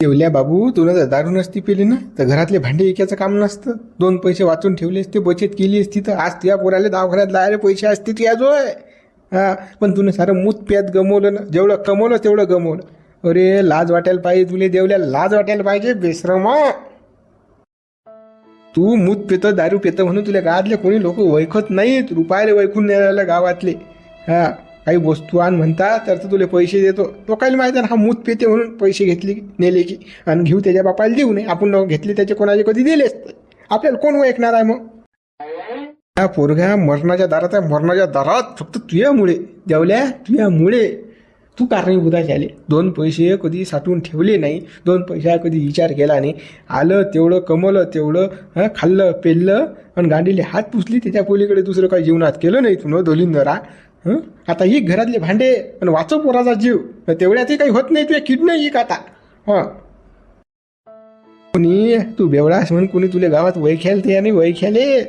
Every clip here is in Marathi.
येवल्या बाबू तुला जर दारू नसती पेली ना तर घरातले भांडे एकाचं काम नसतं. दोन पैसे वाचून ठेवले असते बचत केली असती तर आज तुझ्या पोराले दवाखान्यात लायले पैसे असते तुझ्या आहे हा पण तुने सारं मूत प्यात गमवलं ना जेवढं कमवलं तेवढं गमवलं. अरे लाज वाटायला पाहिजे तुले देवल्या लाज वाटायला पाहिजे बेश्रमा तू मूत पितं दारू पितं म्हणून तुला गावातले कोणी लोक ओळखत नाहीत रुपयाले ओळखून नाही राहिलं गावातले. हा. काही वस्तू आण म्हणता तर तर तुला पैसे देतो. लोकायला माहीत आहे ना हा मूत पेते म्हणून पैसे घेतले नेले की आणि घेऊ त्याच्या बापाला देऊ नये. आपण घेतले त्याचे कोणाचे कधी दिले असते? आपल्याला कोण ऐकणार आहे मग? हा पोरगा मरणाच्या दारात आहे मरणाच्या दारात फक्त तुझ्यामुळे. देवल्या तुझ्यामुळे. तू कारणीभूता झाले. दोन पैसे कधी साठवून ठेवले नाही दोन पैसा कधी विचार केला नाही. आलं तेवढं कमवलं तेवढं खाल्लं पेललं आणि गांडीले हात पुसली त्याच्या पोलीकडे दुसरं काही जीवनात केलं नाही. तुनं दोलिंदरा आता ही घरातले भांडे आणि वाचव पोराचा जीव. तेवढ्यातही काही होत नाही तुझ्या किडनं एक आता हां. कोणी तू बेवडास म्हणून कोणी तुला गावात वय खेळते आणि वय खेळे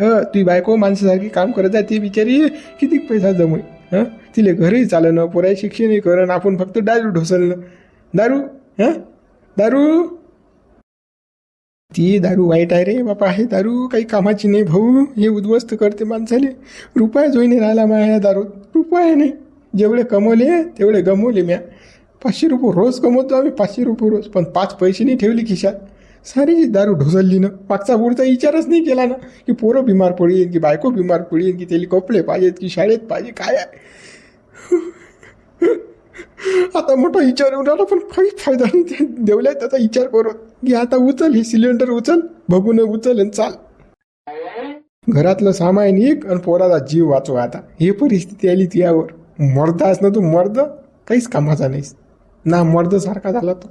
ह तुझी बायको माणसासारखी काम करत आहे ती बिचारी. किती पैसा जमू? हां? तिले घरही चालणं पोराय शिक्षणही करणं आपण फक्त दारू ढोसलणं दारू? हं? दारू? ती दारू वाईट आहे रे बापा हे दारू काही कामाची नाही भाऊ हे उद्ध्वस्त करते माणसाले. रुपया जोईने राहिला माझ्या दारूत रुपया नाही. जेवढे कमवले तेवढे गमवले म्या. पाचशे रुपये रोज कमवतो आम्ही पाचशे रुपये रोज. पण पाच पैसे नाही ठेवले खिशात. सारी दारू ढोसलली ना मागचा पुढचा विचारच नाही केला ना की पोरं बिमार पडीन की बायको बिमार पडीन की त्याला कपडे पाहिजेत की शाळेत पाहिजे काय आहे? आता मोठा विचार येऊन राहिला पण काही फायदा नाही देवल्या त्याचा विचार करून. की आता उचल. हे सिलेंडर उचल. बघून उचल आणि चाल. घरातलं सामान एक आणि पोराचा जीव वाचव आता. ही परिस्थिती आली तुझ्यावर मर्दास ना तू मर्द? काहीच कामाचा नाहीस. ना मर्द सारखा झाला तू.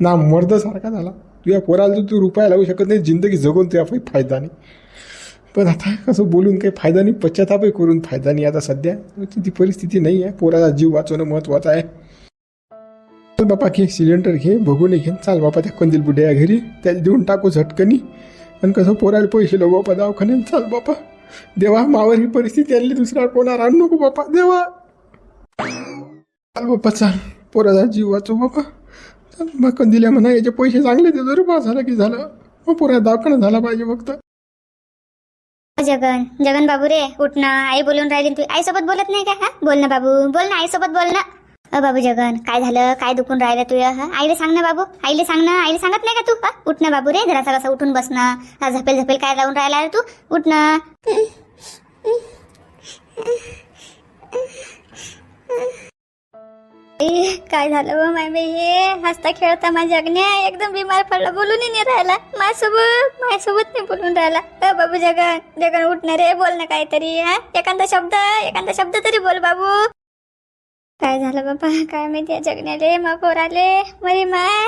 ना मर्द सारखा झाला. तुझ्या पोराला तू रुपया लावू शकत नाही जिंदगी जगून तुझ्या काही फायदा नाही. पण आता कसं बोलून काही फायदा नाही पश्चातापही करून फायदा नाही आता सध्या. ती परिस्थिती नाही आहे. पोराचा जीव वाचवणं महत्त्वाचं आहे. चल बापा घे सिलेंडर घे बघून घे चाल बापा त्या कंदील बुड्या घरी. त्याला देऊन टाकू झटकनी. आणि कसं पोराला पैसे लो बापा दवाखान्यात? चाल बापा. देवा मावर ही परिस्थिती आणली दुसरा कोणाला आणू नको बापा. देवा. चाल बापा चाल. पोराचा जीव वाचो बापा. चल मग कंदिल्या म्हणा याचे पैसे चांगले देतो रे बा झालं की झालं. मग पोरा दवाखाना झाला पाहिजे फक्त. जगन जगन बाबू रे उठ ना. आई बोलून राहिली तू आई सोबत बोलत नाही का हा? बोल ना बाबू. बोल ना आई सोबत बोल ना. अ बाबू जगन काय झालं? काय दुखून राहिलं तुया आईला सांग ना बाबू. आईला सांग ना. आईला सांगत नाही का तू? हा उठ ना बाबू रे. जरासा कसा उठून बस झपेल झपेल काय लावून राहिला रे तू? उठ ना. काय झालं माय बाई? हे हसता खेळता माझ्या जगण्या. एकदम बिमार पडला. बोलूनही नाही राहिला. माझ्यासोबत माझ्यासोबत नाही बोलून राहिला. अ बाबू जगन. जगन उठणार रे. बोल ना काहीतरी. हा एखादा शब्द एखादा शब्द तरी बोल बाबू. काय झालं बाबा? काय माहिती या जगण्याले मा पोराले. मरी माय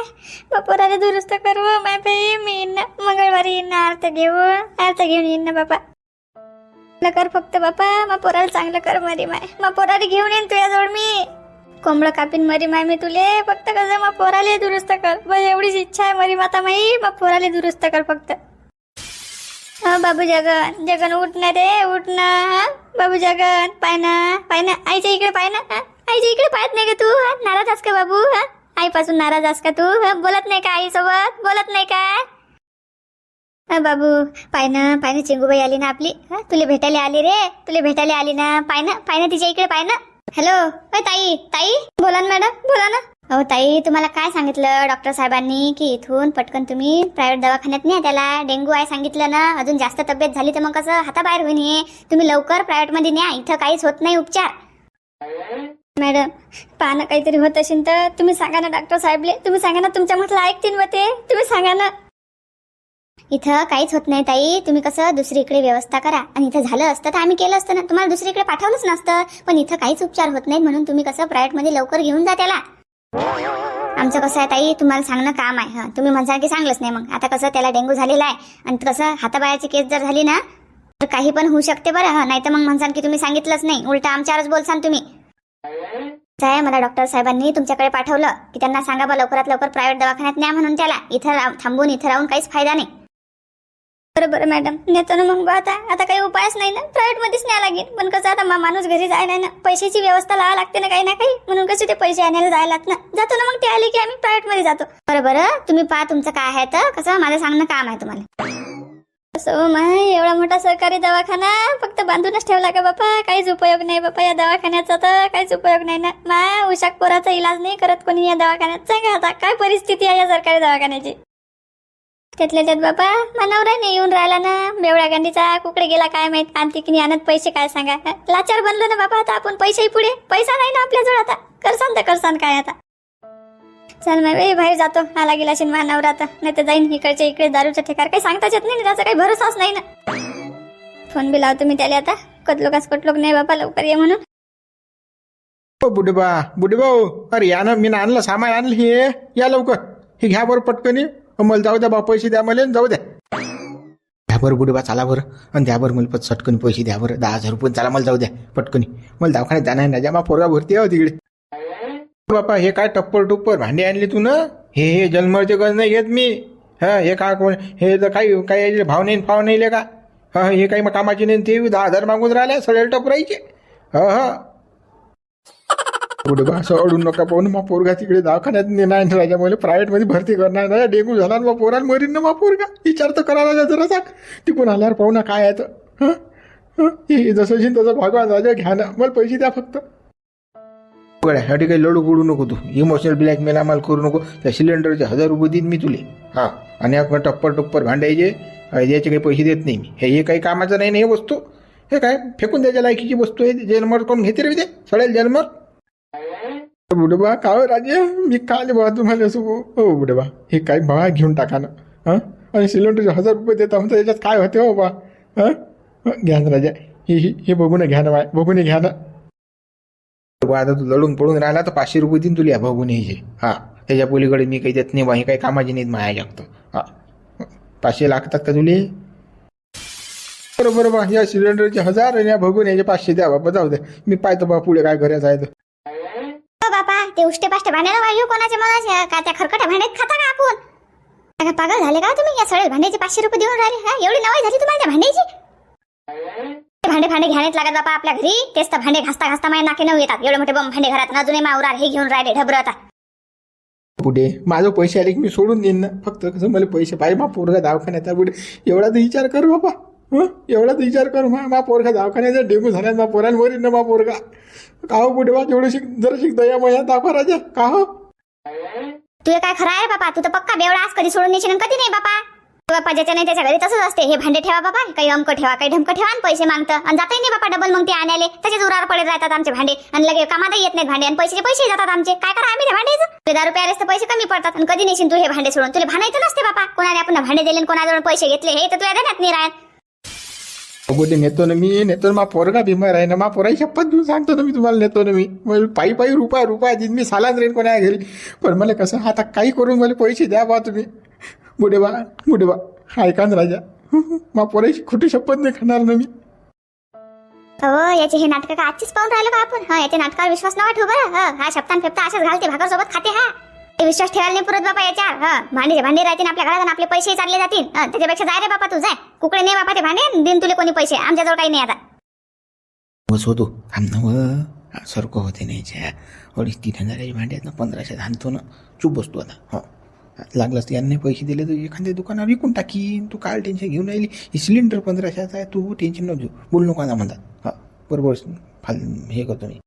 मा पोराले दुरुस्त करू. माय बाई मी येईन ना मंगळवारी येईन ना अर्थ घेऊन अर्थ घेऊन येईन ना बाबा. चांगलं कर फक्त बापा मा पोराला चांगलं कर मरी माय मा पोराला घेऊन येईन तुझ्याजवळ मी. कोंबडं कापीन मरी माय मी तुले. फक्त कसं मग पोराले दुरुस्त कर. बस एवढीच इच्छा आहे मरी माता माई. मग पोराले दुरुस्त कर फक्त. हा बाबू जगन. जगन उठ ना रे उठ ना. बाबू जगन पाय ना. पाय ना. आईच्या इकडे पाय ना. आईच्या इकडे पाहत नाही का तू? नाराज आहेस का बाबू? हा आईपासून नाराज आहेस का तू? बोलत नाही का आईसोबत? बोलत नाही का? बाबू पाय ना पाय ना चिंगूबाई आली ना आपली. तुला भेटायला आली रे. तुला भेटायला आली ना. पाय ना पाय ना तिच्या इकडे पाय ना हॅलो अय ताई ताई बोला ना मॅडम बोला ना. अहो ताई तुम्हाला काय सांगितलं डॉक्टर साहेबांनी की इथून पटकन तुम्ही प्रायव्हेट दवाखान्यात न्या त्याला. डेंग्यू आहे सांगितलं ना. अजून जास्त तब्येत झाली तर मग कसं? हाताबाहेर होईन हे. तुम्ही लवकर प्रायव्हेटमध्ये न्या. इथं काहीच होत नाही उपचार. मॅडम पाहणं काहीतरी होत असेल तर तुम्ही सांगा ना डॉक्टर साहेबले. तुम्ही सांगा ना तुमच्या म्हटलं ऐकतील मग ते. तुम्ही सांगा ना. इथं काहीच होत नाही ताई. तुम्ही कसं दुसरीकडे व्यवस्था करा. आणि इथं झालं असतं तर आम्ही केलं असतं ना. तुम्हाला दुसरीकडे पाठवलंच नसतं. पण इथं काहीच उपचार होत नाही म्हणून तुम्ही कसं प्रायव्हेटमध्ये लवकर घेऊन जा त्याला. आमचं कसं आहे ताई तुम्हाला सांगणं काम आहे. हा तुम्ही म्हणसाल की सांगलंच नाही मग. आता कसं त्याला डेंग्यू झालेला आहे. आणि कसं हाताबायाची केस जर झाली ना तर काही पण होऊ शकते बरं. हा नाही तर मग म्हणसाल की तुम्ही सांगितलंच नाही. उलटा आमच्यावरच बोलसान तुम्ही. आहे मला डॉक्टर साहेबांनी तुमच्याकडे पाठवलं की त्यांना सांगा बा लवकरात लवकर प्रायव्हेट दवाखान्यात न्या म्हणून त्याला. इथं थांबून इथं राहून काहीच फायदा नाही. बरं बरं मॅडम नेतो ना मग आता. आता काही उपायच नाही ना. प्रायव्हेट मध्येच न्याय लागेल. पण कसं आता मा- माणूस घरी जायला ना पैशाची व्यवस्था लावा लागते ना काही ना काही. म्हणून कसे ते पैसे आणायला जायला लागत ना. जातो ना मग ते आले की आम्ही प्रायव्हेटमध्ये जातो. बरं बरं. तुम्ही पहा तुमचं काय आहे तर. कसं? माझं सांगणं काम आहे तुम्हाला. सो माय एवढा मोठा सरकारी दवाखाना? फक्त बांधूनच ठेवला का बापा? काहीच उपयोग नाही बापा या दवाखान्याचा तर काहीच उपयोग नाही ना. माय उशाक पोराचा इलाज नाही करत कोणी या दवाखान्यात. सांगा आता काय परिस्थिती आहे या सरकारी दवाखान्याची? त्यातल्या त्यात बापा मनावर नाही येऊन राहिला ना. बेवड्या गांडीचा कुकडे गेला काय माहीत? आणते की नाही आणत पैसे काय सांगा? लाचार बनलो ना बापा आता आपण पैसेही पुढे. पैसा नाही ना आपल्याजवळ आता. करसान तर करसान काय आता. चल मग बाई बाहेर जातो. आला गेला शिनवा नवरा आता नाही तर जाईन इकडच्या इकडे दारूच्या ठेकार काही सांगताच येत नाही ना, त्याचा काही भरोसाच नाही ना. फोन बी लावतो मी त्याला आता. कतलो कास कटलोक नाही बाबा लवकर ये म्हणून. ओ बुडबा बुडेबा अरे या ना मी आणलं सामान आणलं हे. या लवकर. हे घ्या बरं पटकनी. मला जाऊ द्या बा पैसे द्या मला जाऊ द्या. द्या बरं बुडबा चाला बरं. आणि द्या बरं मला पटकन पैसे द्या बरं. दहा हजार रुपये चाला मला जाऊ द्या. पटकनी. मला दवाखान्यात जाणार नाही जा मा पोरगा भरती आहे हो तिकडे. बापा हे काय टप्पर टुप्पर भांडे आणले तू ना? हे हे जन्मरचे गज नाही घेत मी. हा हे का कोण हे तर काही काही यायचे भाव नाही फाव नाही ले का? हा हे काही मग कामाचे नाही ते दहा हजार मागून राहिले सडेल टपरायचे. हा हा. पुढे बा असं अडून नका पाहून मग पोरगा तिकडे दवाखान्यात नेणार राजा मला प्रायव्हेटमध्ये भरती करणार नाही. डेंगू झाला मग पोरान मरीन ना मग पोरगा. विचार तर करा राजा जरा सांग तिकून आल्यावर पाहू ना काय आहे तर. हं? हे जसं जिन तसं भगवान राजा घ्या ना. मला पैसे द्या फक्त. गड्या ह्यासाठी काही लडू बुडू नको तू. इमोशनल ब्लॅकमेल आम्हाला करू नको. त्या सिलेंडरचे हजार रुपये देईन मी तुले. हां. आणि आपण टप्पर टप्पर भांडायचे याचे काही पैसे देत नाही मी. हे हे काही कामाचं नाही ना हे वस्तू? हे काय? फेकून द्यायच्या लायकीची वस्तू आहे जेलमर कोण घेते रे ते सडेल जन्मर बुडबा काय हो राजे? मी काल बा तुम्हाला असं हो बुडबा हे काय बा घेऊन टाका ना. हां? आणि सिलेंडरचे हजार रुपये देता म्हणतात याच्यात काय होते हो बा? हां? घ्या ना राजा. हे हे- हे बघून घ्या ना बाय बघून घ्या ना. आता तू लढून पडून राहिला तर पाचशे रुपये देईन तुला बघून यायचे हा त्याच्या पलीकडे मी काही देत नाही बा हे काही कामाची नाहीत माया जागतं. हा. पाचशे लागतात का तुले? बरोबर बा या सिलेंडरचे हजार आणि या बघून याचे पाचशे द्या बाबा जाऊ द्या मी पाहतो बा पुढे काय करायचं आहे तर. हो बापा ते उष्टे पाष्टे भांड्याला वायू कोणाचे मनाचे का त्या खरकट्या भांड्यात खाता का आपण? काय पागल झाले का तुम्ही? या सगळे भांड्याचे पाचशे रुपये देऊन राहिले. हा एवढी नवाई झाली तुम्हाला त्या भांड्याची? भांडे भांडे घ्यायला लागत बापा आपल्या घरी. तेच तर भांडे घासता घासता माझ्या नाके नऊ येतात. एवढे मोठे बम भांडे घरात. न अजूनही मावरार हे घेऊन राहिले ढबर आता पुढे माझं पैसे आले की मी सोडून देईन ना. फक्त कसं मला पैसे पाहिजे. मा पोरगा दवाखान्यात आहे. पुढे एवढा तर विचार कर बाबा हं? एवढा तर विचार कर. मा मा पोरगा दवाखान्याचा डेंगू झाला मा पोराला मरीन ना मा पोरगा. का हो पुढे बा? तेवढं शिक जरा शिक दया मया दाखवा राजा. का हो? तुझे काय खरं आहे बापा? तू तर पक्का बेवडा आज कधी सोडून नेशील आणि कधी नाही बापा? बापा ज्याच्या नाही त्याच्या घरी तसंच असते. हे भांडे ठेवा बाबा काही अमक ठेवा काही ढमकं ठेवा आणि पैसे मागतं. आणि जाताही नाही बापा डबल मग ते आणायले. त्याच्याच उरावर पडत राहतात आमचे भांडे. आणि लगे कामातही येत नाहीत भांडे. आणि पैसे पैसे जातात आमचे. काय करा आम्ही भांडेच ते दारू प्यारेस तर पैसे कमी पडतात. आणि कधी नेशील तू हे भांडे सोडून? तुला भांडायचं नसते बापा कोणाला आपण भांडे दिले कोणाजवळ पैसे घेतले हे तर तुला देण्यात नाही राहत. पुढे नेतो ना मी. नेतो ना मा पोरगा बिमार आहे ना मा पोराई शपथ घेऊन सांगतो ना मी तुम्हाला नेतो ना मी. पायी पायी रुपया रुपया देईन मी सालाच रेन कोणा घरी. पण मला कसं आता काही करून मला पैसे द्या बा तुम्ही. बुडे बा बुडे बा ऐका ना राजा. मा पोराची खोटी शपथ नाही खाणार ना मी. हो याचे हे नाटक का आजचीच पाहून राहिलो का आपण? हा याच्या नाटकावर विश्वास नका ठेवू बरं. हं, हा शब्दान फेपता अशाच घालते भाकर सोबत खाते हा. हे विश्वास ठेवायला नाही पुरत बाबा याच्यावर. हा भांडे भांडे राहतील आपल्या घरात आणि आपले पैसे चालले जातील. हं, त्याच्यापेक्षा जाय रे बापा तू जाय. कुकडे नाही बापा ते भांडे दिन तुले कोणी पैसे. आमच्याजवळ काही नाही आता. बस होतो थांब ना व. सरकं होते नाही अडीच तीन हजाराचे भांडे आहेत ना पंधराशे आणतो ना. चूप बसतो आता. हो. लागलंच यांनी पैसे दिले तर एखाद्या दुकानात विकून टाकीन. तू काय टेन्शन घेऊन राहिली. हे सिलेंडर पंधराशेचं आहे. तू टेन्शन न घेऊ. बोल नको आता म्हणतात. हा बरोबर. फाल हे करतो मी.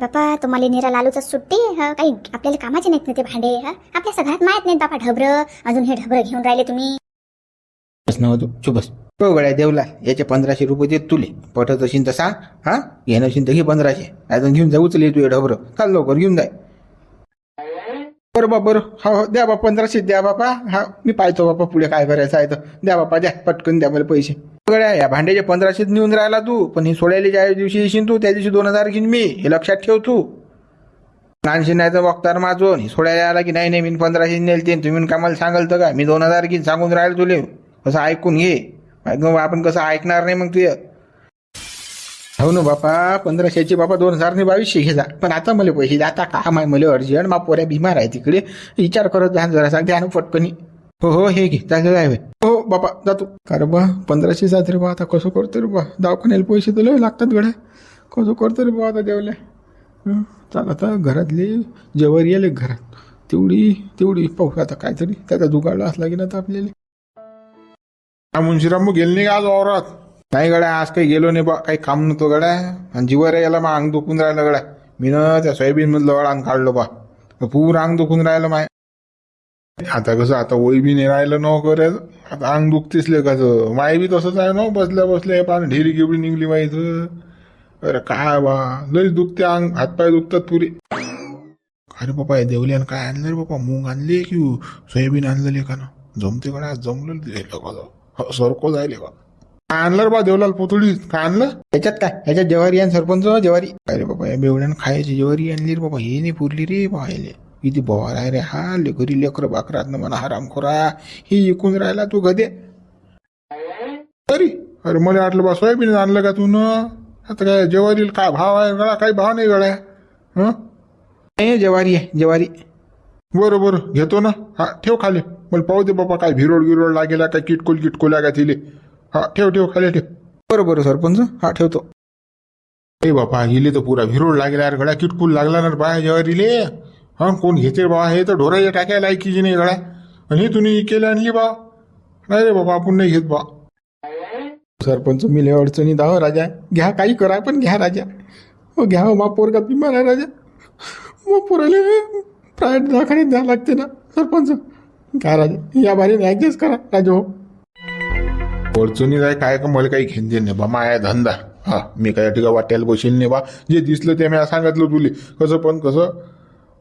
बापा तुम्हाला निरा लालूच सुट्टी? हं, काही आपल्याला कामाचे नाहीत ना ते भांडे हं? आपल्या सगळ्यात माहीत नाहीत बापा ढबर. अजून हे ढबर घेऊन राहिले तुम्ही. बस नव्हतो चूप बस. हो गड्या देवला याचे पंधराशे रुपये देत तुले. पटत असेल तर सांग हा? घेणं असेल तर घे पंधराशे. अजून घेऊन जा उचले तू ढबरं. चाल लवकर घेऊन जाय. बरं बा बरं. हो, हो द्या बा पंधराशे द्या बापा. हा मी पाहतो बापा पुढे काय करायचं आहे तर. द्या बापा द्या पटकन द्या मला पैसे. गड्या या भांड्याचे पंधराशेत नेऊन राहिला तू पण हे सोडायला ज्या दिवशी येशील तू त्या दिवशी दोन हजार घेईन मी. हे लक्षात ठेव तू. नानशी नाही तर वक्तार माझून हे सोडायला आला की नाही नाही मी पंधराशे नेल ते. तुम्ही का मला सांगाल तर का मी दोन हजार घेईन सांगून राहिलो तुले. कसं ऐकून घे. आपण कसं ऐकणार नाही मग तुझं हो ना बापा पंधराशेची बापा दोन हजार नाही बावीसशे घे जा. पण आता मला पैसे द्या आता काम आहे मला अर्जंट मा पोऱ्या बिमार आहे तिकडे. विचार करत जा जरा सांग आणि पटकनी हो हो हे घे. चांगलं आहे हो हो बापा जातो. का बा पंधराशे जात रे बा आता कसं करतो रे बा? दवाखान्याला पैसे तर लय लागतात गड्या. कसं करतो रे बा आता देवल्या? चाल आता घरातली जेवारी येले घरात. तेवढी तेवढी पाहू आता काहीतरी. त्याचा जुगाडला असला की ना तर आपल्याला. मुंशीराम मग गेले नाही का आज वावरात? नाही गड्या आज काही गेलो नाही बा काही काम नव्हतं गड्या. आणि जीवर याला मग अंग दुखून राहिलं गड्या. मीनं त्या सोयाबीन मधलं अंग काढलो बा. पूर अंग दुखून राहिलं माय. आता कसं आता वय बी नाही राहिलं न करायचं आता अंग दुखतेच लेखाचं माय बी तसंच आहे ना बसल्या बसल्या पान ढेरी गिबडी निघली माहीत अरे काय बा लई दुखते अंग. हातपाय दुखतात पुरी. अरे बाबा हे देवल्यानं काय आणलं रे बाबा मूग आणले की सोयाबीन आणलं लेखानं जमते कडा जमलं सरको जायले का काय आणलं रे बा देवलाल पोतळी. काय आणलं? याच्यात काय? याच्यात ज्वारी आणि सरपंच ज्वारी. अरे बाबा या बेवड्यानं खायची ज्वारी आणली रे बाबा. हे नाही पुरली रे पाहायले किती बवार आहे रे हा. लेकरी लेकर बाकरात म्हणा हराम खोरा. हे इकून राहिला तू गदे. तरी अरे मला वाटलं बा सोयाबीन आणलं का तू न आता काय जेवारीला काय भाव आहे? गळा काही भाव नाही गळ्या. हं? नाही ज्वारी आहे ज्वारी. बरं बरं. घेतो ना. हा ठेव खाली. मला पाहू दे बाबा काय भिरोड गिरोड लागेला काय किटकोल किटकोल्या का तिले. हा ठेव ठेव खाली ठेव. बरं बरं सरपंच हा ठेवतो. अरे बापा हिले तर पुरा भिरोड लागला यार गळ्या किटकूल लागला ना बाया बा जेवारीले हा कोण घेते बा हे तर ढोराच्या टाकायला लायकीची नाही गळ्या आणि हे तुम्ही केलं आणली बा. नाही रे बाबा आपण नाही घेत बा. सरपंच मी लय अडचणी दाव राजा. घ्या काही करा पण घ्या राजा. हो घ्या हो मा पोरगा बिमार आहे राजा. मग पोराले प्रायव्हेट दवाखान्यात द्यावं लागते ना. सरपंच काय राजा. या बारीने ॲडजस्ट करा राजा हो. अडचणी जाय काय का मला काही घेण देणे बा माया धंदा. हा मी काय ठिका वाट्याला बसेल नाही बा. जे दिसलं ते मी सांगितलं तुले. कसं पण कसं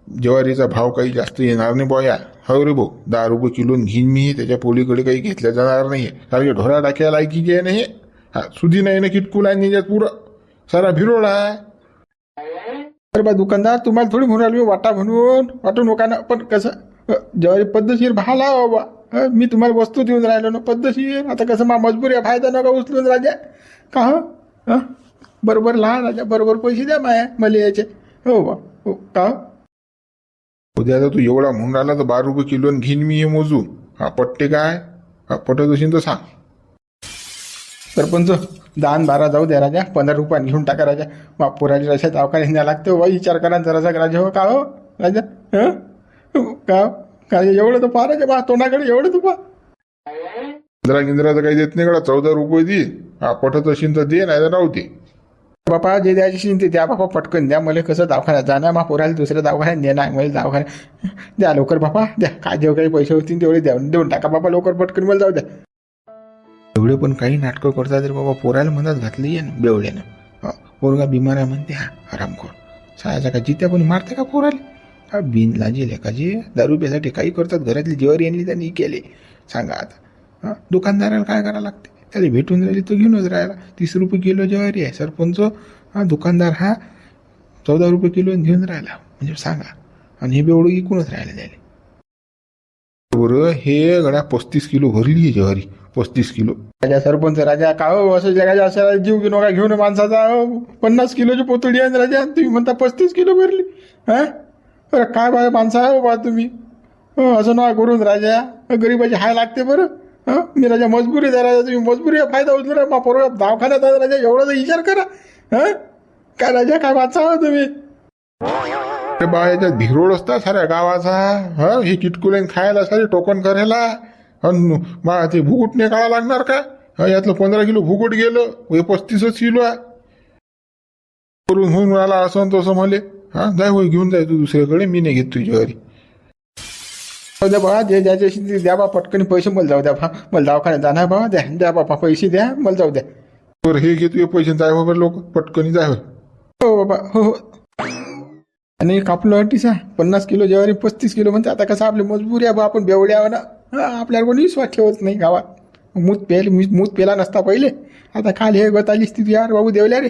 ज्वारीचा भाव काही जास्त येणार नाही बा या हो रे भाऊ दहा रुपये किलोन घेईन मी त्याच्या पोलीकडे काही घेतल्या जाणार नाही. कारण की ढोरा टाक्या लायकी जे नाही. हा सुधी नाही ना किटकुल आहे निजात पुरं. सारा भिरोड आहे अरे बा दुकानदार तुम्हाला थोडी म्हणून राहिलो वाटा म्हणून. वाटून नका ना पण कसं ज्वारी पद्धतशीर भाव लावा बाबा मी तुम्हाला वस्तू देऊन राहिलो ना पद्धतशीर आता कसं मा मजबूर आहे फायदा नका उचलून राजा. का हो? हं? बरोबर लहान राजा बरोबर पैसे द्या माया मला याचे. हो बा हो का हो? उद्या जर तू एवढा म्हणून राहिला तर बारा रुपये किलो घेईन मी हे मोजून. हा पट्टे काय? हा पटत असेल तर सांग. सरपंच दान बारा जाऊ द्या राजा पंधरा रुपये घेऊन टाका राजा. पोराच्या रशात दवाखान्यात न्याय लागते हो विचार करा जरासा राजा. हो का हो राजा? हं? का हो? काय एवढं तर राजा बा? तोंडाकडे एवढं तर पहा पंधरा गिंद्राचं काही देत नाही कडा चौदा रुपये दे. हा पटत असेल तर दे नाही तर राहू दे. बापा जे द्यायची ते द्या बापा पटकन द्या. मला कसं दवाखान्यात जाणार? मा पोराला दुसऱ्या दवाखान्यात नेणार? मला दवाखान्यात द्या लवकर बापा द्या. काय जेव्हा काही पैसे होतील तेवढे द्या. देऊन टाका बापा लवकर पटकन मला जाऊ द्या. एवढे पण काही नाटकं करतात रे बाबा. पोराला मनात घातली आहे ना बेवड्यानं. हा, पोरगा बिमार आहे म्हणते हा आरामखोर सायाचा का जित्या पण मारते का पोराला? हा बिन लाजी लेखाजी दारू प्यासाठी काही करतात घरातली जेवारी आणली त्यांनी केले. सांगा आता. हां? दुकानदाराला काय करावं लागते? त्याला भेटून राहिली तो घेऊनच राहिला तीस रुपये किलो ज्वारी आहे सरपंच. हा? दुकानदार हा चौदा रुपये किलो घेऊन राहिला. म्हणजे सांगा. आणि हे बेवडू इकूनच राहिलं त्याला बरं हे गड्या पस्तीस किलो भरली आहे ज्वारी. पस्तीस किलो. राजा सरपंच राजा का हो? असं जगाच्या अशा जीव घेऊ नका घेऊन माणसाचा. हो, पन्नास किलोची पोतळी आहे राजा. तुम्ही म्हणता पस्तीस किलो भरली. हा? अरे काय बाय माणसा आहे बा तुम्ही? असं ना करून राजा गरीबाची हाय लागते बरं. हां मी राजा मजबुरी द्या राजा. तुम्ही मजबुरी फायदा उचलू ना मा पोरगा दवाखान्यात आहे राजा एवढा विचार करा. हां? काय राजा काय वाचा हो तुम्ही? अरे बा याच्यात असता साऱ्या गावाचा. हा हे चिटकुलेन खायला सारे टोकन करायला अन मा ते भुगुटने काढा लागणार का? यातलं पंधरा किलो भुगुट गेलं हे पस्तीसच किलो आहे. करून होऊन राहिला असं तसं मले. हा जाय होय घेऊन जाय तू दुसऱ्याकडे मी नाही घेत तुझी ज्वारी जाऊ द्या बाबा जे असेल ते द्या बा पटकन पैसे मला जाऊ द्या बा. मला दवाखान्यात जाणार बाबा द्या द्या बाबा पैसे द्या मला जाऊ द्या. बरं हे घे तुझे पैसे जाय हो बरं लोक पटकनी जाय होय. हो बाबा हो हो. आणि कापलं अटीसा पन्नास किलो ज्वारी पस्तीस किलो म्हणते आता कसं आपली मजबुरी आहे बा आपण बेवड्या ना. हा, आपल्याला कोणी विश्वास ठेवत नाही गावात. मूत प्यायला मी मूत पेला नसता पहिले. आता काल हे गत आली स्थिती यार बाबू देवल्या रे.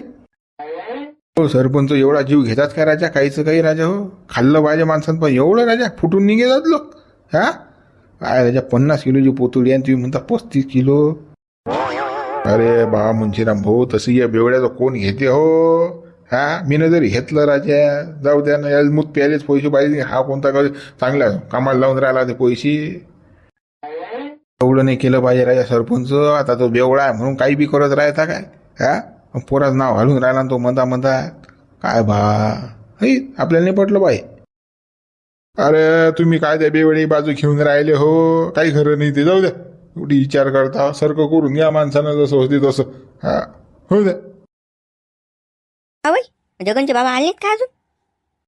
हो सरपंच एवढा जीव घेतात का राजा? काहीचं काही राजा हो. खाल्लं पाहिजे माणसानं पण एवढं राजा फुटून निघेतात लोक हा? काय राजा पन्नास किलोची पोतोडी आणि तुम्ही म्हणता पस्तीस किलो? अरे बा मुंशीराम भाऊ तसं या बेवड्याचं कोण घेते हो? हा? मीनं जरी घेतलं राजा जाऊ द्या ना या मूत प्यायलेच पैसे पाहिजे हा कोणता का चांगला कामाला लावून राहिला ते पैसे? एवढं नाही केलं पाहिजे राजा सरपंच. आता तो बेवडा आहे म्हणून काही बी करत राहता काय? हा? पोराचं नाव घालून राहिला ना तो म्हणता मंदा काय बा हे आपल्याला नाही पटलं बाई. अरे तुम्ही काय त्या बेवडी बाजू घेऊन राहिले हो? काही खरं नाही ते. जाऊ द्या. एवढी विचार करता. सारखं करून घ्या माणसानं जसं होते तसं. हा हो द्या. अवय जगनचे बाबा आले का अजून?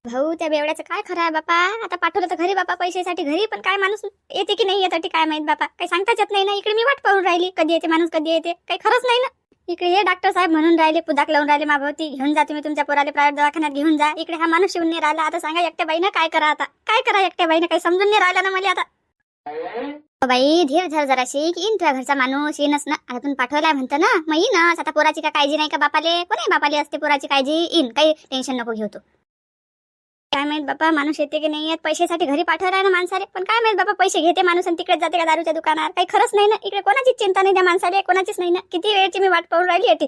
भाऊ त्या बेवड्याचं काय खरं आहे बापा? आता पाठवलं तर घरी बापा पैशासाठी घरी पण काय माणूस येते की नाही येत काय माहीत बापा? काही सांगताच येत नाही ना. इकडे मी वाट पाहून राहिली. कधी येते माणूस कधी येते. काही खरंच नाही ना. इकडे हे डॉक्टर साहेब म्हणून राहिले पुदाक लावून राहिले माभवती. घेऊन जा तुम्ही तुमच्या पोराले प्रायव्हेट दवाखान्यात घेऊन जा. इकडे हा माणूस शिवून नाही राहिला. आता सांगा एकट्या बाईनं काय करा आता? काय करा एकट्या बाईनं? काही समजून नाही राहिला ना मला आता. बाई धीर धर जराशी. येईन तुझ्या घरचा माणूस. येईनच ना. आता तुम्ही पाठवलाय म्हणतं ना. मग येईनच आता पोराची काय काळजी नाही का बापाले? कोणी बापाले असते पोराची काळजी? येईन. काही टेन्शन नको घेऊ तू. काय माहीत बापा माणूस येते की नाही येत? पैशासाठी घरी पाठवला ना माणसाले. पण काय माहीत बापा पैसे घेते माणूस आणि तिकडे जाते का दारूच्या दुकानात? काही खरंच नाही ना? इकडे कोणाचीच चिंता नाही त्या माणसाले कोणाचीच नाही ना? किती वेळची मी वाट पाहून राहिली येते.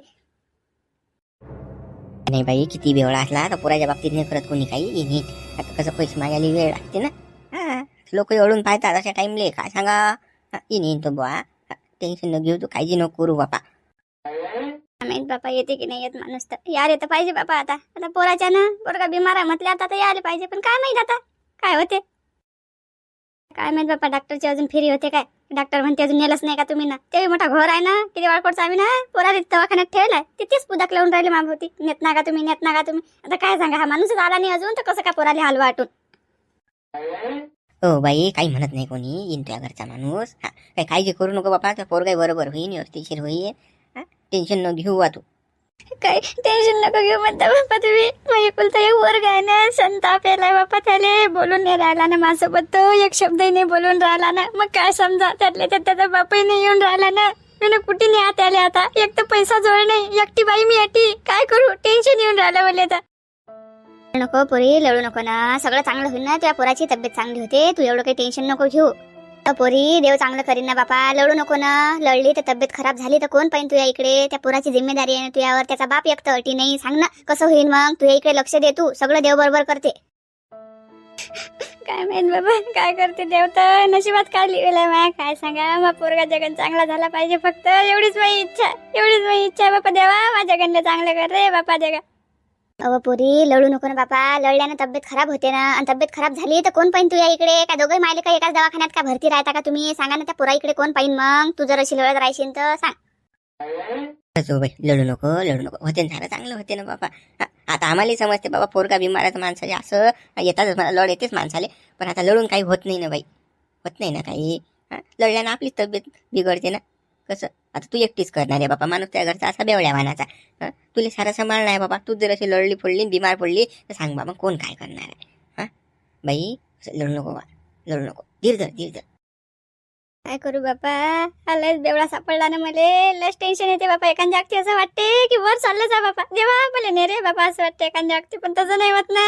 नाही बाई किती वेळ असला तर पुराच्या बाबतीत नाही करत कोणी काही. नाही आता कसं पैसे मागायला वेळ लागते ना? हा लोक एवढून पाहतात अशा टाइमले काय सांगा. येईन तो बुवा टेन्शन न घेऊ तू काळजी नको करू बापा. माहीत बापा येते की नाही येत माणूस तर. यार येतं पाहिजे बापा आता. आता पोराच्या ना पोरगा बिमार आहे म्हटलं आता तर यायला पाहिजे. पण काय माहीत आता? काय होते? काय माहीत बापा डॉक्टरची अजून फिरी होते काय? डॉक्टर म्हणते अजून नेलंच नाही का तुम्ही ना? ते मोठा घर आहे ना? किती वाळकोटचा आम्ही ना? पोराला दवाखान्यात ठेवलाय. तिथेच पुदाक लावून राहिले माभवती नेत ना का तुम्ही नेत ना का तुम्ही. आता काय सांगा? हा माणूसच आला नाही अजून तर कसं काय पोराले हलवा वाटून? हो बाई काही म्हणत नाही कोणी. येईन तुझ्या घरचा माणूस. हा काही काळजी करू नको बापा. तर पोरगाई बरोबर होईन व्यवस्थिशीर होईन. टेन्शन न घेऊ तू काय टेन्शन नका घेऊ म्हणता बाप्पा तुम्ही. माझ्या कुलता एक वर्ग आहे ना संताप यायलाय बाप्पा त्याले. बोलून नाही राहिला ना माझ्यासोबत तो. एक शब्दही नाही बोलून राहिला ना. मग काय समजा? त्यातल्या त्यात त्याचा बापही नाही येऊन राहिला ना. मी ना कुठे नाही आत आले आता? एक तर पैसा जवळ नाही. एकटी बाई मी एकटी काय करू? टेन्शन येऊन राहिलं मला आता नको पोरी लढू नको ना. सगळं चांगलं होईल ना. तुझ्या पोराची तब्येत चांगली होते. तू एवढं काही टेन्शन नको घेऊ. अ पोरी देव चांगलं करीन ना बापा. लढू नको ना. लढली तर तब्येत खराब झाली तर कोण पाहिजे तुझ्या इकडे? त्या पोराची जिम्मेदारी आहे ना तुझ्यावर. त्याचा बाप एकटं अटी नाही. सांग ना कसं होईल मग? तुझ्या इकडे लक्ष दे तू. सगळं देव बरोबर करते. काय माहीत बाबा काय करते देव तर? नशिबात काढली वेळा मा? काय सांगा? मग पोरगा जगन चांगला झाला पाहिजे फक्त. एवढीच माझी इच्छा. एवढीच माझी इच्छा आहे बापा देवा. माझ्या गणला चांगलं कर रे बापा जगा अव पोरी लढू नको ना बापा. लढल्यानं तब्येत खराब होते ना. आणि तब्येत खराब झाली तर कोण पाहिजे तुझ्या इकडे? काय दोघे मायले का एकाच दवाखान्यात का भरती राहता का तुम्ही? सांगा ना त्या पोरा इकडे कोण पाहिजे मग? तू जर अशी लढत राहशील तर सांग. हो बाई लढू नको लढू नको. होते ना झालं चांगलं होते ना बाबा आता आम्हालाही समजते बाबा पोरगा बिमाराचं माणसाला. असं येतातच मला लढ येतेच माणसाले. पण आता लढून काही होत नाही ना बाई. होत नाही ना काही. लढल्यानं आपलीच तब्येत बिघडते ना. कसं? आता तू एकटीच करणार आहे बाबा माणूस त्या घरचा असा बेवड्या वानाचा हा, तुला सारा सांभाळणार आहे बाबा तू जर अशी लढली फोडली बिमार पडली तर सांग बाबा कोण काय करणार आहे? हा? बाई लढू नको बा लढू नको. धीर धर धीर धर. काय करू बापा? हा लयच बेवडा सापडला ना मले. लयच टेन्शन येते बापा. एखाद जागती असं वाटते की वर चाललं जा बापा. देवा भले नाही रे बापा असं वाटते एखाद जागती पण तसं नाही होत ना.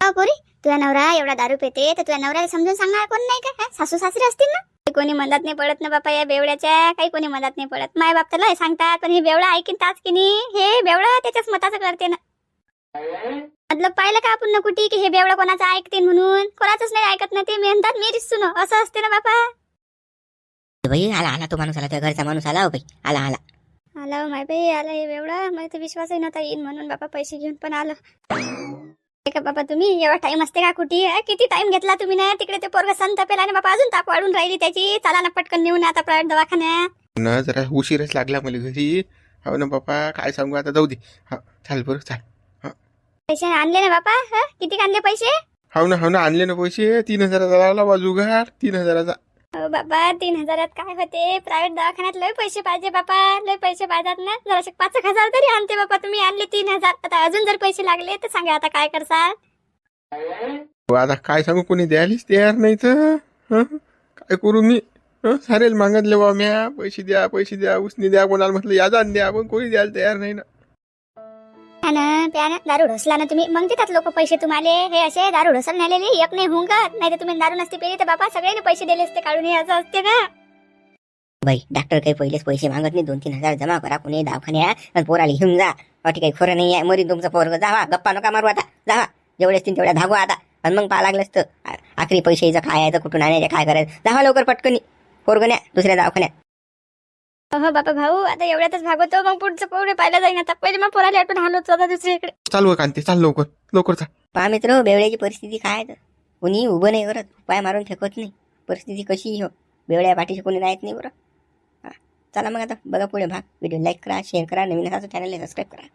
अहो पोरी तुझ्या नवरा एवढा दारू पेते तर तुझ्या नवऱ्याला समजून सांगणार कोण नाही का? हा? सासू सासरे असतील ना? कोणी मदत नाही पडत ना बापा या बेवड्याच्या काही कोणी मदत नाही पडत. माय बाप तर लय सांगतात पण हे बेवडा ऐकीन ताच की नाही हे बेवडा त्याच्याच मताचं करते ना. मतलब पाहिलं का आपण ना कुठे की हे बेवडा कोणाचं ऐकते म्हणून? कोणाचंच नाही ऐकत ना ते म्हणतात मी रिसून असं असते ना बापा. बाई आला आला तो माणूस आला त्या घरचा माणूस आला हो बाई. आला आला. आला हो माय बाई आला हे एवढा मला तर विश्वासही नव्हता येईन म्हणून बाबा पैसे घेऊन पण आलं. का बाबा तुम्ही? एवढा टाइम असते का कुठे? किती टाइम घेतला तुम्ही ना? तिकडे ते पोरग संत पेला आणि बाबा अजून ताप वाढून राहिली त्याची. चला ना पटकन नेऊन आता प्रायव्हेट दवाखान्यात. ना जरा उशीरच लागला मला घरी. हो ना बापा काय सांगू आता? जाऊ दे. हा चाल बरं चाल. पैसे आणले ना बापा हं? किती आणले पैसे? हो ना हो ना आणले ना पैसे. तीन हजाराचा लावला बाजू घाट तीन हजाराचा. हो बाबा तीन हजारात काय होते? प्रायव्हेट दवाखान्यात लय पैसे पाहिजे बापा लय पैसे पाहिजेत ना. जराशे पाच एक हजार तरी आणते बाबा. तुम्ही आणले तीन हजार. आता अजून जर पैसे लागले तर सांगा आता काय करसाल. हो, आता काय सांगू? कोणी द्यायलाच तयार नाही तर काय करू मी? सारेल मागतले बा म्या. पैसे द्या पैसे द्या. उसने द्या कोणाला म्हटलं याजान द्या. पण कोणी द्यायला तयार नाही ना. हा प्यान दारू ढोसला ना तुम्ही. मग देतात लोक पैसे तुम्हाला. हे असे दारू ढोसल नाही एक नाही होऊन नाही तर तुम्ही दारू नसते पेली तर बापा सगळ्यांनी पैसे दिले असते काढून हे असं असते ना बाई डॉक्टर काही पहिलेच पैसे मागत नाही. दोन तीन हजार जमा करा कोणी दवाखान्या आणि पोराला घेऊन जा. वाटी काही खरं नाही आहे मरी तुमचं पोरग. जावा गप्पा नका मारू आता. जावा. जेवढे असतील तेवढ्या धागवा आता. आणि मग पाहा लागलं असतं. आखरी पैशाचं काय आहे तर कुठून आणायचं काय करायचं. जावा लवकर पटकनी. पोरगण्या दुसऱ्या दवाखान्यात. हो बाबा भाऊ आता एवढ्यातच भागवतो मग पुढचं पुढे पाहिलं जाईन. आता पहिले मग पोराला आठवून हलवतो आता दुसरीकडे चालू आहे कांती चाल लवकर लवकर चाल. पहा मित्र बेवड्याची परिस्थिती काय आहे तर? कोणी उभं नाही करत पाय मारून फेकत नाही. परिस्थिती कशी हो? बेवड्या पाठीशी कोणी राहत नाही बरं. हा चला मग आता बघा पुढे भाग. व्हिडिओ लाईक करा शेअर करा नवीन असा चॅनलला सबस्क्राईब करा.